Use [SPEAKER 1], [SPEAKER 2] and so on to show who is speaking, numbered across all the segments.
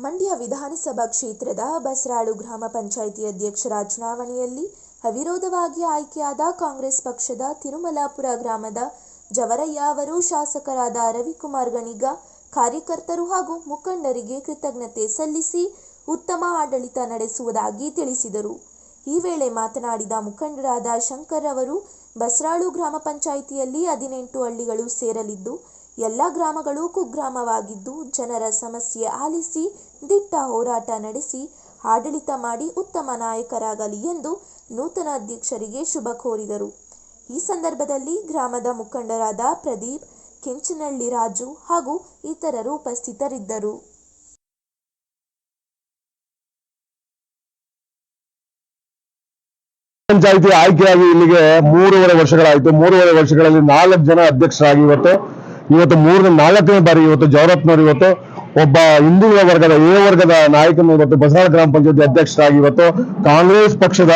[SPEAKER 1] ಮಂಡ್ಯ ವಿಧಾನಸಭಾ ಕ್ಷೇತ್ರದ ಬಸರಾಳು ಗ್ರಾಮ ಪಂಚಾಯಿತಿ ಅಧ್ಯಕ್ಷರ ಚುನಾವಣೆಯಲ್ಲಿ ಅವಿರೋಧವಾಗಿ ಆಯ್ಕೆಯಾದ ಕಾಂಗ್ರೆಸ್ ಪಕ್ಷದ ತಿರುಮಲಾಪುರ ಗ್ರಾಮದ ಜವರಯ್ಯ ಅವರು ಶಾಸಕರಾದ ರವಿಕುಮಾರ್ ಗಣಿಗ, ಕಾರ್ಯಕರ್ತರು ಹಾಗೂ ಮುಖಂಡರಿಗೆ ಕೃತಜ್ಞತೆ ಸಲ್ಲಿಸಿ ಉತ್ತಮ ಆಡಳಿತ ನಡೆಸುವುದಾಗಿ ತಿಳಿಸಿದರು. ಈ ವೇಳೆ ಮಾತನಾಡಿದ ಮುಖಂಡರಾದ ಶಂಕರ್ ಅವರು, ಬಸರಾಳು ಗ್ರಾಮ ಪಂಚಾಯಿತಿಯಲ್ಲಿ ಹದಿನೆಂಟು ಹಳ್ಳಿಗಳು ಸೇರಲಿದ್ದು ಎಲ್ಲ ಗ್ರಾಮಗಳು ಕುಗ್ರಾಮವಾಗಿದ್ದು ಜನರ ಸಮಸ್ಯೆ ಆಲಿಸಿ ದಿಟ್ಟ ಹೋರಾಟ ನಡೆಸಿ ಆಡಳಿತ ಮಾಡಿ ಉತ್ತಮ ನಾಯಕರಾಗಲಿ ಎಂದು ನೂತನ ಅಧ್ಯಕ್ಷರಿಗೆ ಶುಭ ಕೋರಿದರು. ಈ ಸಂದರ್ಭದಲ್ಲಿ ಗ್ರಾಮದ ಮುಖಂಡರಾದ ಪ್ರದೀಪ್, ಕೆಂಚನಹಳ್ಳಿ ರಾಜು ಹಾಗೂ ಇತರರು ಉಪಸ್ಥಿತರಿದ್ದರು.
[SPEAKER 2] ಪಂಚಾಯಿತಿ ಆಯ್ಕೆಯಾಗಿ ಇಲ್ಲಿಗೆ ಮೂರುವರೆ ವರ್ಷಗಳಾಯಿತು. ಮೂರುವರೆ ವರ್ಷಗಳಲ್ಲಿ ನಾಲ್ಕು ಜನ ಅಧ್ಯಕ್ಷರಾಗಿ ಇವತ್ತು ಇವತ್ತು ಮೂರನೇ, ನಾಲ್ಕನೇ ಬಾರಿ ಇವತ್ತು ಜವರತ್ನವರು ಇವತ್ತು ಒಬ್ಬ ಹಿಂದುಳಿದ ವರ್ಗದ, ಎ ವರ್ಗದ ನಾಯಕನು ಇವತ್ತು ಬಸರಾಳ ಗ್ರಾಮ ಪಂಚಾಯತಿ ಅಧ್ಯಕ್ಷರಾಗಿ ಇವತ್ತು ಕಾಂಗ್ರೆಸ್ ಪಕ್ಷದ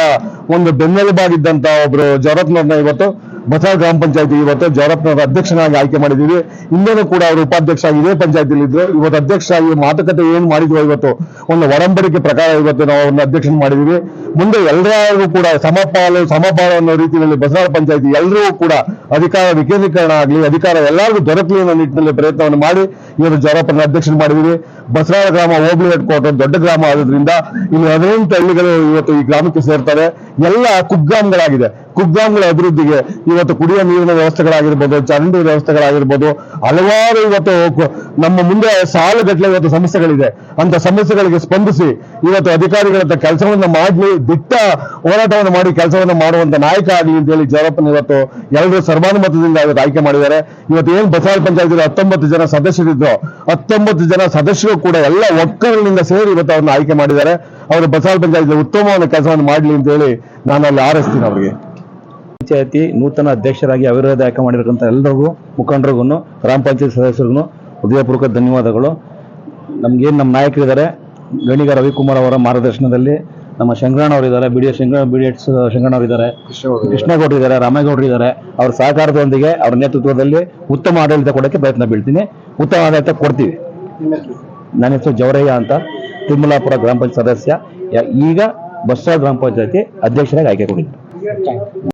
[SPEAKER 2] ಒಂದು ಬೆನ್ನೆಲುಬಾಗಿದ್ದಂತ ಒಬ್ರು ಜವರತ್ನವ್ರನ್ನ ಇವತ್ತು ಬಸರಾಳ ಗ್ರಾಮ ಪಂಚಾಯತಿ ಇವತ್ತು ಜವರಪ್ಪನವರ ಅಧ್ಯಕ್ಷನಾಗಿ ಆಯ್ಕೆ ಮಾಡಿದ್ದೀವಿ. ಹಿಂದೆನೂ ಕೂಡ ಅವರು ಉಪಾಧ್ಯಕ್ಷ ಇದೇ ಪಂಚಾಯತಿಯಲ್ಲಿ ಇದ್ರು ಇವತ್ತು ಅಧ್ಯಕ್ಷರಾಗಿ ಮಾತುಕತೆ ಏನು ಮಾಡಿದ್ವಿ ಇವತ್ತು, ಒಂದು ಒಡಂಬಡಿಕೆ ಪ್ರಕಾರ ಇವತ್ತು ನಾವು ಅವ್ರನ್ನ ಅಧ್ಯಕ್ಷನ ಮಾಡಿದ್ದೀವಿ. ಮುಂದೆ ಎಲ್ಲರೂ ಕೂಡ ಸಮಪಾಲು ಸಮಪಾಲು ಅನ್ನೋ ರೀತಿಯಲ್ಲಿ ಬಸರಾಳ ಪಂಚಾಯತಿ ಎಲ್ಲರೂ ಕೂಡ ಅಧಿಕಾರ ವಿಕೇಂದ್ರೀಕರಣ ಆಗಲಿ, ಅಧಿಕಾರ ಎಲ್ಲರಿಗೂ ದೊರಕಲಿ ಅನ್ನೋ ನಿಟ್ಟಿನಲ್ಲಿ ಪ್ರಯತ್ನವನ್ನು ಮಾಡಿ ಇವತ್ತು ಜವರಪ್ಪನ ಅಧ್ಯಕ್ಷನ ಮಾಡಿದ್ದೀವಿ. ಬಸರಾಳ ಗ್ರಾಮ ಹೋಬಳಿ ಹೆಡ್ ದೊಡ್ಡ ಗ್ರಾಮ ಆದ್ರಿಂದ ಇಲ್ಲಿ ಹದಿನೆಂಟು ಹಳ್ಳಿಗಳು ಇವತ್ತು ಈ ಗ್ರಾಮಕ್ಕೆ ಸೇರ್ತಾರೆ. ಎಲ್ಲ ಕುಗ್ರಾಮಗಳಾಗಿದೆ. ಕುಗ್ರಾಮಗಳ ಅಭಿವೃದ್ಧಿಗೆ ಇವತ್ತು ಕುಡಿಯುವ ನೀರಿನ ವ್ಯವಸ್ಥೆಗಳಾಗಿರ್ಬೋದು, ಚರಂಡಿ ವ್ಯವಸ್ಥೆಗಳಾಗಿರ್ಬೋದು, ಹಲವಾರು ಇವತ್ತು ನಮ್ಮ ಮುಂದೆ ಸಾಲುಗಟ್ಟಲೆ ಇವತ್ತು ಸಮಸ್ಯೆಗಳಿದೆ. ಅಂತ ಸಮಸ್ಯೆಗಳಿಗೆ ಸ್ಪಂದಿಸಿ ಇವತ್ತು ಅಧಿಕಾರಿಗಳ ಕೆಲಸವನ್ನು ಮಾಡಲಿ, ದಿಟ್ಟ ಹೋರಾಟವನ್ನು ಮಾಡಿ ಕೆಲಸವನ್ನು ಮಾಡುವಂತ ನಾಯಕ ಆಗಲಿ ಅಂತ ಹೇಳಿ ಜಯರಪ್ಪನ ಇವತ್ತು ಎಲ್ಲರೂ ಸರ್ವಾನುಮತದಿಂದ ಇವತ್ತು ಆಯ್ಕೆ ಮಾಡಿದ್ದಾರೆ. ಇವತ್ತು ಏನ್ ಬಸವಾಳ ಪಂಚಾಯತಿ ಹತ್ತೊಂಬತ್ತು ಜನ ಸದಸ್ಯರಿದ್ರು, ಹತ್ತೊಂಬತ್ತು ಜನ ಸದಸ್ಯರು ಕೂಡ ಎಲ್ಲ ಒಕ್ಕಲಿನಿಂದ ಸೇರಿ ಇವತ್ತು ಅವರನ್ನು ಆಯ್ಕೆ ಮಾಡಿದ್ದಾರೆ. ಅವರು ಬಸವಾಳ ಪಂಚಾಯತಿ ಉತ್ತಮವಾದ ಕೆಲಸವನ್ನು ಮಾಡಲಿ ಅಂತ ಹೇಳಿ ನಾನು ಅಲ್ಲಿ ಆರಿಸ್ತೀನಿ ಅವರಿಗೆ.
[SPEAKER 3] ಪಂಚಾಯತಿ ನೂತನ ಅಧ್ಯಕ್ಷರಾಗಿ ಅವಿರೋಧ ಆಯ್ಕೆ ಮಾಡಿರ್ತಕ್ಕಂಥ ಎಲ್ಲರಿಗೂ ಮುಖಂಡರಿಗೂ ಗ್ರಾಮ ಪಂಚಾಯತ್ ಸದಸ್ಯರಿಗೂ ಹೃದಯಪೂರ್ವಕ ಧನ್ಯವಾದಗಳು. ನಮಗೇನು ನಮ್ಮ ನಾಯಕರಿದ್ದಾರೆ ಗಣಿಗ ರವಿಕುಮಾರ್ ಅವರ ಮಾರ್ಗದರ್ಶನದಲ್ಲಿ ನಮ್ಮ ಶಂಕರಣ್ಣ ಅವರಿದ್ದಾರೆ B D S Shankar B D S Shankaranna ಅವರಿದ್ದಾರೆ ಕೃಷ್ಣಗೌಡರು ಇದ್ದಾರೆ. ರಾಮೇಗೌಡರು ಇದ್ದಾರೆ ಅವ್ರ ಸಹಕಾರದೊಂದಿಗೆ ಅವರ ನೇತೃತ್ವದಲ್ಲಿ ಉತ್ತಮ ಆಡಳಿತ ಕೊಡೋಕ್ಕೆ ಪ್ರಯತ್ನ ಬೀಳ್ತೀನಿ. ಉತ್ತಮ ಆಡಳಿತ ಕೊಡ್ತೀವಿ. ನನ್ನ ಹೆಸರು ಜವರಯ್ಯ ಅಂತ ತಿಮ್ಮಲಾಪುರ ಗ್ರಾಮ ಪಂಚಾಯತ್ ಸದಸ್ಯ. ಈಗ ಬಸ್ಸಾ ಗ್ರಾಮ ಪಂಚಾಯತಿ ಅಧ್ಯಕ್ಷರಾಗಿ ಆಯ್ಕೆ ಕೊಟ್ಟಿದ್ದೀನಿ